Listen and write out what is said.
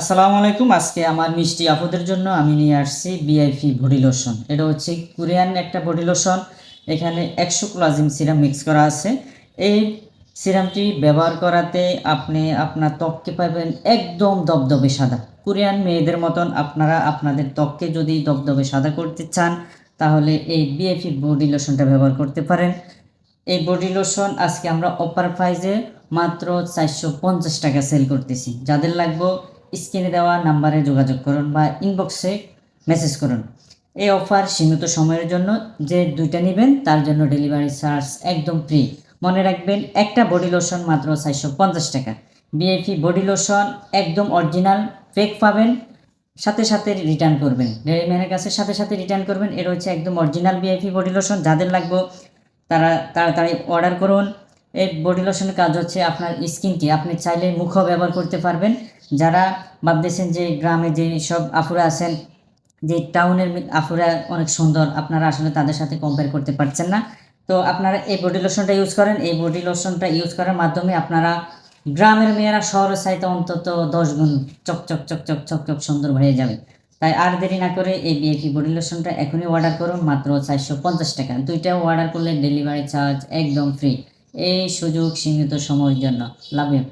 আসসালামু আলাইকুম। আজকে আমার মিষ্টি আপুদের জন্য আমি নিয়ে আসছি বিআইপি বডি লোশন এটা হচ্ছে কোরিয়ান একটা বডি লোশন এখানে একশো কোলাজিম সিরাম মিক্স করা আছে। এই সিরামটি ব্যবহার করাতে আপনি আপনার ত্বককে পাবেন একদম দবদবে সাদা। কোরিয়ান মেয়েদের মতন আপনারা আপনাদের ত্বককে যদি দবদবে সাদা করতে চান, তাহলে এই বিআইপি বডি লোশনটা ব্যবহার করতে পারেন। এই বডি লোশন আজকে আমরা অপার প্রাইজে মাত্র চারশো পঞ্চাশ টাকা সেল করতেছি। যাদের লাগবে স্ক্রিনে দেওয়া নাম্বারে যোগাযোগ করুন বা ইনবক্সে মেসেজ করুন। এই অফার সীমিত সময়ের জন্য যে দুইটা নেবেন, তার জন্য ডেলিভারি চার্জ একদম ফ্রি মনে রাখবেন, একটা বডি লোশন মাত্র চারশো পঞ্চাশ টাকা। বিএফি বডি লোশন একদম অরিজিনাল ফেক পাবেন, সাথে সাথে রিটার্ন করবেন। ডেলিভারির কাছে সাথে সাথে রিটার্ন করবেন এটা হচ্ছে একদম অরিজিনাল বিআইপি বডি লোশন যাদের লাগবে, তারা তাড়াতাড়ি অর্ডার করুন। এই বডি লোশনের কাজ হচ্ছে আপনার স্কিনকে আপনি চাইলে মুখও ব্যবহার করতে পারবেন। যারা ভাবতেছেন যে গ্রামে যে সব আফুরা আছেন, যে টাউনের আফুরা অনেক সুন্দর, আপনারা আসলে তাদের সাথে কম্পেয়ার করতে পারছেন না। তো আপনারা এই বডি লোশনটা ইউজ করেন। এই বডি লোশনটা ইউজ করার মাধ্যমে আপনারা গ্রামের মেয়েরা শহরের চাইতে অন্তত দশ গুণ চক চক চক চক চক চক সুন্দর হয়ে যাবে। তাই আর দেরি না করে এই বিএপি বডি লোশনটা এখনই অর্ডার করুন, মাত্র চারশো পঞ্চাশ টাকা। দুইটা অর্ডার করলে ডেলিভারি চার্জ একদম ফ্রি এই সুযোগ সীমিত সময়ের জন্য। Love you